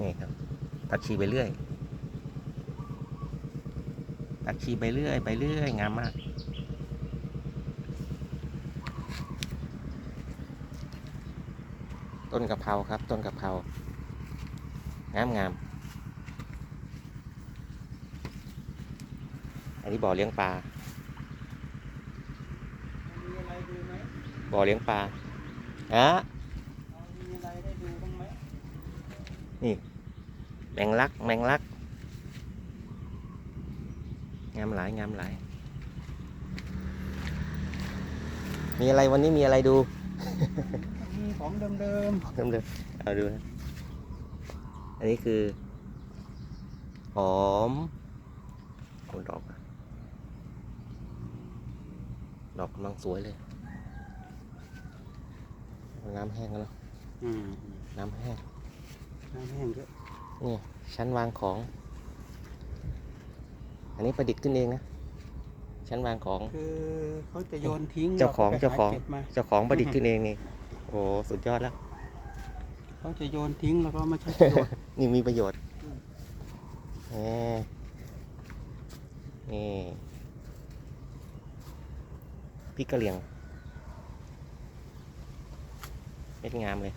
นี่ครับ ตัดชีไปเรื่อย ตัดชีไปเรื่อย ไปเรื่อย งามมาก ต้นกะเพราครับ ต้นกะเพรางามงามอันนี้บ่อเลี้ยงปลา บ่อเลี้ยงปลาอะมี แมงลัก แมงลัก งามหลายงามหลาย มีอะไรวันนี้มีอะไรดู มีของเดิมเริ่มเลยเอาดูนะ อันนี้คือ หอมโอ้ดอกอะดอกกำลังสวยเลย น้ำแห้งแล้วเนอะๆอืมน้ำแห้ง น้ำแห้งเยอะ นี่ ชั้นวางของ อันนี้ประดิษฐ์ขึ้นเองนะ ชั้นวางของ คือเขาจะโยนทิ้งเจ้าของรก็ไปเจ้าของหเก็บมาเจ้าของประดิษฐ์ขึ้นเองนี่ โอ้สุดยอดแล้ว เขาจะโยนทิ้งแล้วก็มาใช้ประโยชน์ นี่มีประโยชน์อืมนี่นี่พริกกะเหรี่ยงเม็ดงามเลย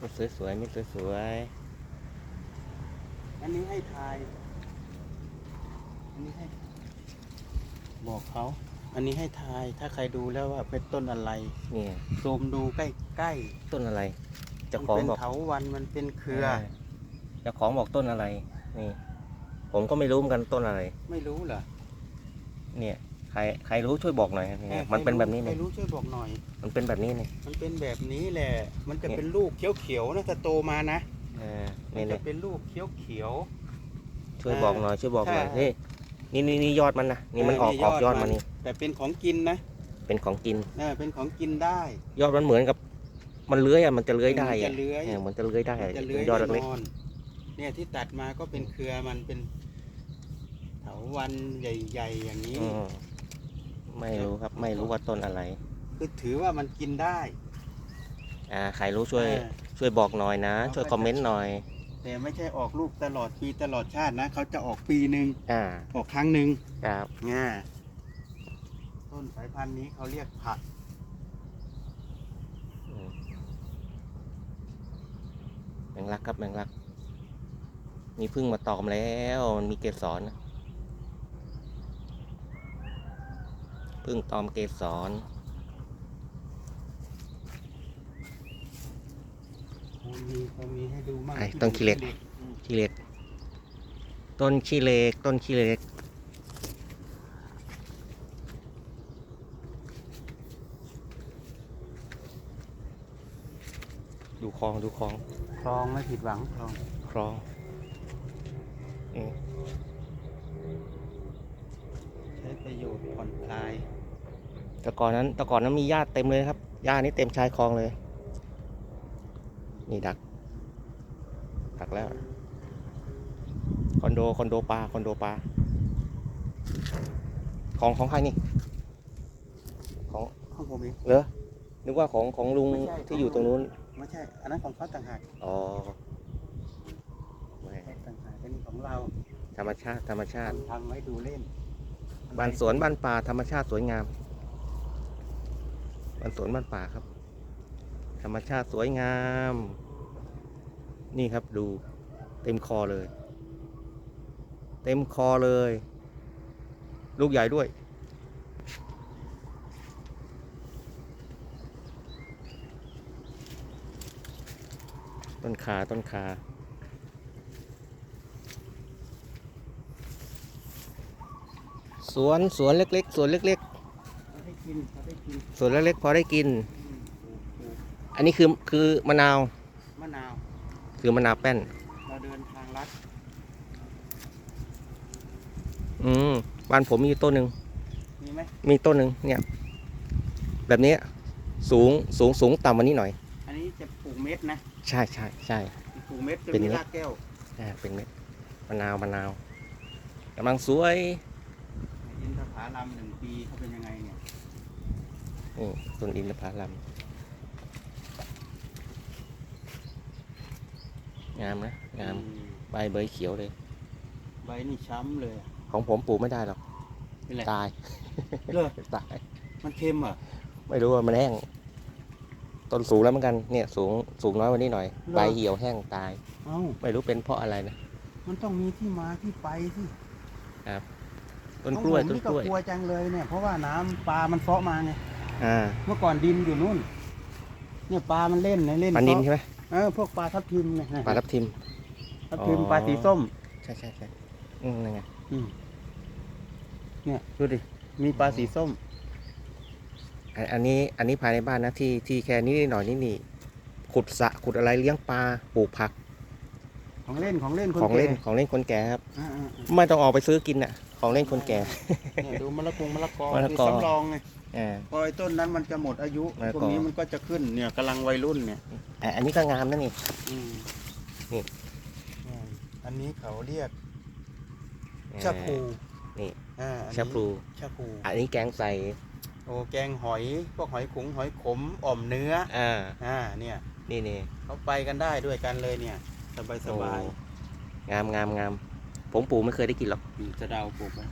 เม็ดสวยๆเม็ดสวยอันนี้ให้ทาย อันนี้ให้ บอกเขา อันนี้ให้ทาย ถ้าใครดูแล้วว่าเป็นต้นอะไรๆนี่ซูมดูใกล้ต้นอะไรๆเจ้ามันของเป็นบอกเถาวันมันเป็นเครือ เจ้าของบอกต้นอะไร นี่ ผมก็ไม่รู้เหมือนกันต้นอะไร ไม่รู้เหรอ เนี่ย ใครใครรู้ช่วยบอกหน่อยเอเนี่อยมันเป็นแบบนี้ใครเนี่ยรู้ช่วยบอกหน่อย มันเป็นแบบนี้เนี่ยมันเป็นแบบนี้แหละ มันจะเนี่ยเป็นลูกเขียวๆนะถ้าโตมานะเออมันี่นเนี่จะยเป็นลูกเขียว ช่วยบอกหน่อยช่วยบอกหน่อยใช่ นี่นี่นี่นี่ยอดมันนะนี่มันเออออกนี่ออกยยออดดมัมันนนี่ๆแต่เป็นของกินนะเป็นของกิน เออเป็นของกินได้ ยอดมันเหมือนกับ มันเลื้อยอะมันจะเลื้อยได้มันอะจะเลื้อยเออมันจะเลื้อยได้มันจะเลื้อยยอดแน่เล็กนอนเนี่ยที่ตัดมาก็เป็นเครือมันเป็นเถาวันใหญ่ ๆ อย่างนี้ๆอืม ไม่รู้ครับ ไม่รู้ว่าต้นอะไร คือถือว่ามันกินได้ อ่า ใครรู้ช่วย เออ ช่วยบอกหน่อยนะ ช่วยคอมเมนต์หน่อย แต่ไม่ใช่ออกลูกตลอดปีตลอดชาตินะเขาจะออกปีหนึ่งอ่า ออกครั้งหนึ่งครับ ง่าต้นสายพันธุ์นี้เขาเรียกผักอืมแมงลักครับแมงลัก มีพึ่งมาตอมแล้ว มันมีเกสรนะ พึ่งตอมเกสรเขามีเขามีให้ดูมั่งไอ้ที่ต้นขี้เหล็กอืมขี้เหล็ก ต้นขี้เหล็ก ต้นขี้เหล็ก ดูคลองดูคลอง คลองไม่ผิดหวังคลองคลองนี่ใช้ประโยชน์ผ่อนคลาย แต่ก่อนนั้นแต่ก่อนนั้นมีหญ้าเต็มเลยครับหญ้านี่เต็มชายคลองเลย นี่ดัก ดักแล้ว คอนโดคอนโดปลาคอนโดปลาของของใครนี่ ของของผมเองเหรอนึกว่าของของลุงไม่ใช่ที่อยู่ตรงนู้น ไม่ใช่ อันนั้นของเขาต่างหาก อ๋อแหม่ต่างหากอันนี้ของเรา ธรรมชาติ ธรรมชาติทำไว้ดูเล่น บ้านสวนบ้านป่าธรรมชาติสวยงาม บ้านสวนบ้านป่าครับ ธรรมชาติสวยงาม นี่ครับดูเต็มคอเลย เต็มคอเลย ลูกใหญ่ด้วย ต้นขาต้นขาสวนสวนเล็กๆ สวนเล็กเขาได้ กินเขาได้กินๆสวนเล็กๆพอได้กินอืมปลูกปลูกอันนี้คือคือมะนาว มะนาว คือมะนาวแป้น เราเดินทางลัด อืมบ้านผมมีอยู่ต้นหนึ่ง มีไหมมีต้นหนึ่งเนี่ย แบบนี้สูงสูงสูงต่ำกว่านี้หน่อย อันนี้จะปลูกเม็ดนะ ใช่ใช่ใช่ ปลูกเม็ดจะเป็นมีเม็ด รากแก้ว อ่าเป็นเม็ดมะนาวมะนาวกำลังสวย อินทผลัมหนึ่งปีเขาเป็นยังไงเนี่ย นี่ต้นอินทผลัมงามนะงามอืใบเบยเขียวเลย ใบนี่ช้ำเลยอะของผมปลูกไม่ได้หรอกเป็นไรตายเลอตาย มันเค็มเหรอะไม่รู้ว่ามันแห้ง ต้นสูงแล้วเหมือนกัน เนี่ยสูงสูงน้อยกว่านี้หน่อย ใบเหี่ยวแห้งตาย เอ้า ไม่รู้เป็นเพราะอะไรนะ มันต้องมีที่มาที่ไปสิต้นกล้วยของผมต้นนี่กล้วยกลัวจังเลยเนี่ย เพราะว่าน้ำปลามันเซาะมาไง อ่าเมื่อก่อนดินอยู่นู่น เนี่ยปลามันเล่นนะเล่นปันดินเซาะใช่ไหมเออพวกปลาทับทิมเนี่ยปลาทับทิมทับทิมอ๋อปลาสีส้ม ใช่ใช่ใช่อืมนั่นไงอืมเนี่ยดูดิมีปลาสีส้มอันอันนี้อันนี้ภายในบ้านนะที่ที่แค่นี้หน่อยนี่นี่ขุดสระขุดอะไรเลี้ยงปลาปลูกผัก ของเล่นของเล่นคนของเล่นแก่ของเล่นคนแก่ครับอ่าอ่าอ่าไม่ต้องออกไปซื้อกินอะ ของเล่นคนแก่ เนี่ยดูมะละกงมะละกอมะละคืกอ สำรองไงอ่า พอไอ้ต้นนั้นมันจะหมดอายุมะละกอ พวกนี้มันก็จะขึ้นเนี่ยกำลังวัยรุ่นเนี่ยอะอันนี้ก็งามนะนี่ อืมนี่อืมอันนี้เขาเรียกอ่าชะพูนี่ อ่าอันนี้ชะพลูชะพูอันนี้แกงใส่โอ้แกงหอยพวกหอยขุงหอยขมอ่อมเนื้ออ่าอ่าเนี่ยนี่นี่เขาไปกันได้ด้วยกันเลยเนี่ยสบายสบายโอ้งามงามงาม ผมปลูกไม่เคยได้กินหรอกอืมสะเดาปลูกไว้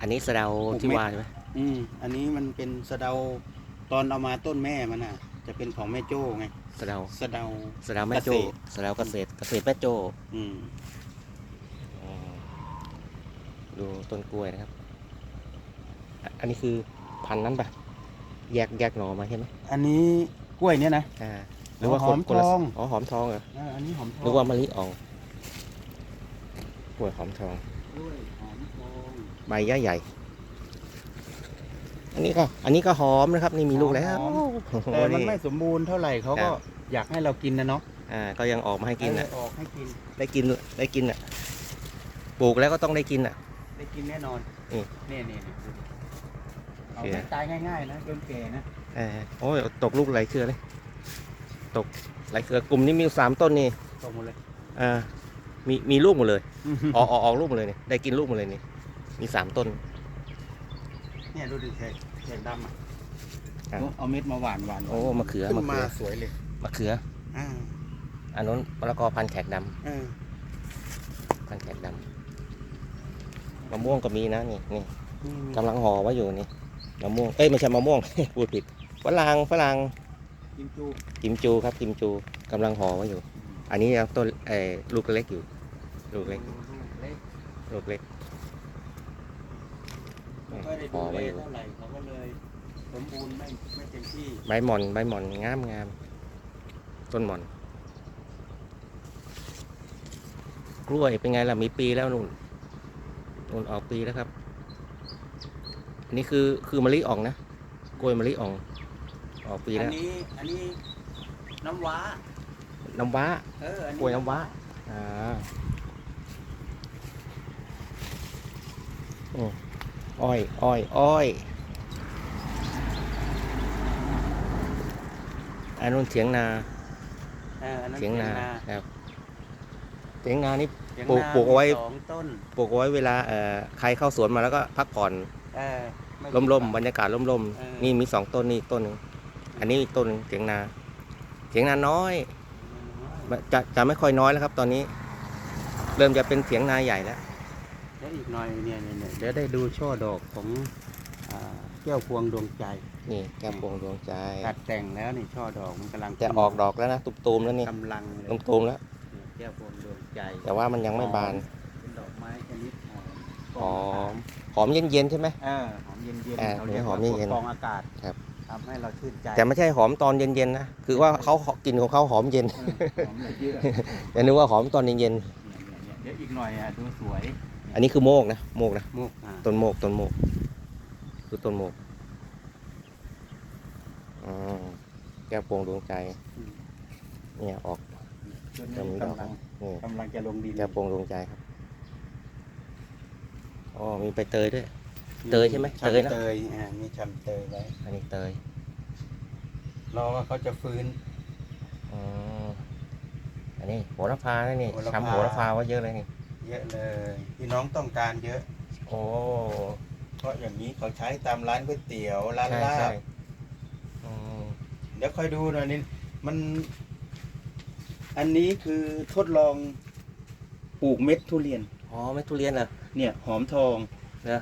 อันนี้สะเดาปลูกที่เม็ดว่าใช่ไหมอืม อันนี้มันเป็นสะเดาตอนเอามาต้นแม่มันอะ จะเป็นของแม่โจ้ไงสะเดาสะเดา สะเดาแม่โจ้เกษตร สะเดาเกษตรเกษตรแม่โจ้อืม อืมดูต้นกล้วยนะครับอะอันนี้คือพันธุ์นั้นปะแยกแยกหน่อมาใช่ไหมอันนี้กล้วยเนี่ยนะ อ่าหรือว่าหอมคนละทอง อ๋อหอมทองเหรออ่าอันนี้หอมทองหรือว่ามะลิอ่อง กล้วยหอมทองกล้วยหอมทอง ใบใหญ่ใหญ่ อันนี้ก็ อันนี้ก็หอมนะครับ นี่มีลูกแล้วหอมโอ้โหแต่มันนี่ไม่สมบูรณ์เท่าไหร่เขาครัก็บอยากให้เรากินนะเนาะอ่า ก็ยังออกมาให้กินเออะอออกให้กินได้กิน ได้กินอะ ปลูกแล้วก็ต้องได้กินอะ ได้กินแน่นอนนี่นี่นี่นี่ดูดิเอาโอเคไม่ตายง่ายๆนะจนแก่นะเออโอ้ย ตกลูกไหลเครือเลย ตกไหลเครือกลุ่มนี้มีอยู่สามต้นนี่ ตกหมดเลย อ่า มีมีลูกหมดเลยออกออกออกลูกหมดเลยนี่ได้กินลูกหมดเลยนี่มีสามต้น เนี่ยดูดิแขกแขกดำอะครับ เอาเม็ดมาหวานหวานโอ้มะเขือขึ้มะนเขืมาอสวยเลยมะเขือ อ่าอันนู้นมะละกอพันธุ์แขกดำเออพันธุ์แขกดำมะม่วงก็มีนะนี่นี่นี่กำลังห่อไว้อยู่นี่มะม่วงเอ้ยไม่ใช่มะม่วง พูดผิดฝรั่งฝรั่งกิมจูกิมจูครับกิมจูกำลังห่อไว้อยู่ อันนี้ยังต้นเอ่อลูกเล็กอยู่ ลูกเล็กเล็ก ลูกเล็กไม่ค่อยได้ห่ดูอแลไว้อยู่เท่าไหร่เขาก็เลยสมบูรณ์ไม่ไม่เต็มที่ใบหม่อนใบหม่อนงามงามต้นหม่อน กล้วยเป็นไงล่ะมีปีแล้วนู่นนู่นออกปีแล้วครับอันนี้คือคือมะลิอ่องนะกล้วยมะลิอ่อง ออกปีอัแล้นวนี้อันนี้น้ำว้าน้ำว้าเอออันนี้กล้วยน้ำว้าอ่า อืมอ้อยอ้อยอ้อยอันนู้นเถียงนาเอออันนั้นเถียงนานาครับเถียงนานี่เถียงปลูกนาปลูกเอาไว้สองต้นปลูกเอาไว้เวลาเอ่อใครเข้าสวนมาแล้วก็พักผ่อนเออไร่มๆบรรยากาศร่มเออ ๆนี่มีสองต้นนี่ต้นหนึงอันนี้อีกต้นหนึ่งเถียงนา เถียงนาน้อยจะจะไม่ค่อยน้อยแล้วครับ ตอนนี้ เริ่มจะเป็นเถียงนาใหญ่แล้ว เดี๋ยวอีกหน่อยเนี่ยเนี่ยเนี่ยเดี๋ยวได้ดูช่อดอกของอ่าแก้วพวงดวงใจ นี่แก้มพวงดวงใจ ตัดแต่งแล้วนี่ช่อดอกมันกำลังจะออกดอกแล้วนะตุมๆแล้วนี่กำลังเลยตุมๆแล้ว เนี่ยแก้วพวงดวงใจแต่ว่ามันยังไม่บานเป็นดอกไม้ชนิดหอมหอมหอมเย็นๆใช่ไหม เออหอมเย็นเย็นอ่าเขาเรียกหอว่ามเย็นๆกรองอากาศครับ ทำให้เราชื่นใจแต่ไม่ใช่หอมตอนเย็นๆนะ คือว่าเขากลิ่นของเขาหอมเย็น เออหอมละเยอะแต่นึกว่าหอมตอนเย็นเนี่ยเนี่ยเนี่ยเดี๋ยวอีกหน่อยอะดูสวยๆ อันนี้คือโมกนะโมกนะมุกอะต้นโมกต้นโมกคือต้นโมกอ๋อแก้วพวงดวงใจอืมเนี่ยออกต้นจะมีนี้ดอกกำลังนี่กำลังจะลงดินแก้วพวงดวงใจครับอ๋อมีใบเตยด้วย เตยใช่ไหมชำเตยนะ เตยอ่ามีชำเตยไว้อันนี้เตยรอว่าเขาจะฟื้น อ๋ออันนี้โหระพานะนี่โหระพาทำโหระพาไว้เยอะเลยนี่ เยอะเลยพี่น้องต้องการเยอะ โอ้เพราะอย่างนี้เขาใช้ตามร้านก๋วยเตี๋ยวร้านใช่ลาใช่บอืมเดี๋ยวค่อยดูหน่อยนี่มันออันนี้คือทดลองปลูกเม็ดทุเรียน อ๋อไม่ทุเรียนเหรอเนี่ย หอมทอง นะ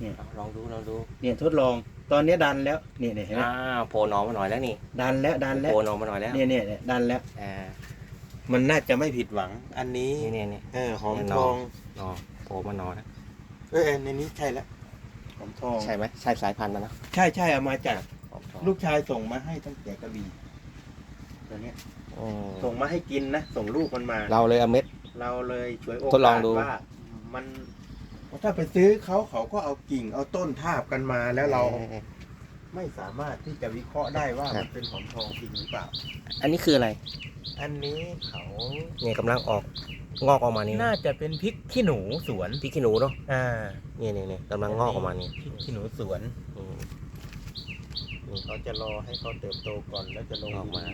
เนี่ย เอาลองดูลองดูเนี่ยทดลองตอนนี้ดันแล้วเนี่ยเนี่ยเห็นไหมอ้าวโผล่หนอมาหน่อยแล้วนี่ดันแล้วดันแล้วโผล่หนอมาหน่อยแล้วเนี่ยเนี่ยเนี่ยดันแล้ว อ่า มันน่าจะไม่ผิดหวัง อันนี้ นี่เนี่ยเนี่ยเออ หอมเนี่ยทองหนอโผล่มาหนอนะเออในนี้ใช่แล้วหอมทอง ใช่ไหมใช่สายพันธุ์มันนะใช่ใช่เอามาจาก หอมทองลูกชายส่งมาให้ตั้งแต่กระบี่ตัวเนี้ย อืมส่งมาให้กินนะ ส่งลูกมันมา เราเลยเอาเม็ด เราเลยช่วยโอทดลกาองสดู ว่ามัน ถ้าไปซื้อเขาเขาก็เอากิ่งเอาต้นทาบกันมาแล้วเรา ออ ไม่สามารถที่จะวิเคราะห์ได้ว่าครับ มันเป็นหอมทองจริงหรือเปล่า อันนี้คืออะไร อันนี้เขาเนี่ยกำลังออกงอกออกมานี่น่าจะเป็นพริกขี้หนูสวนพริกขี้หนูเนาะอ่าเนี่ยเนี่ยเนี่ยกำลังงอกออกมานี่พริกขี้หนูสวน อืม เขาจะรอให้เขาเติบโตก่อนแล้วจะลงออกมา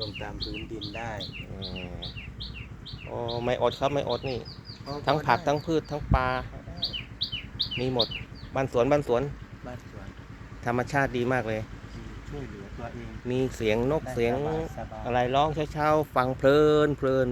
ลงตามพื้นดินได้เออโอ้ไม่อดครับไม่อดนี่ ทั้งผักทั้งพืชทั้งปลาพอได้มีหมดบ้านสวนบ้านสวนบ้านสวน ธรรมชาติดีมากเลย ช่วยเหลือตัวเอง มีเสียงนกได้เสียงสบายๆ อะไรร้องเช้าๆฟังเพลินเพลิน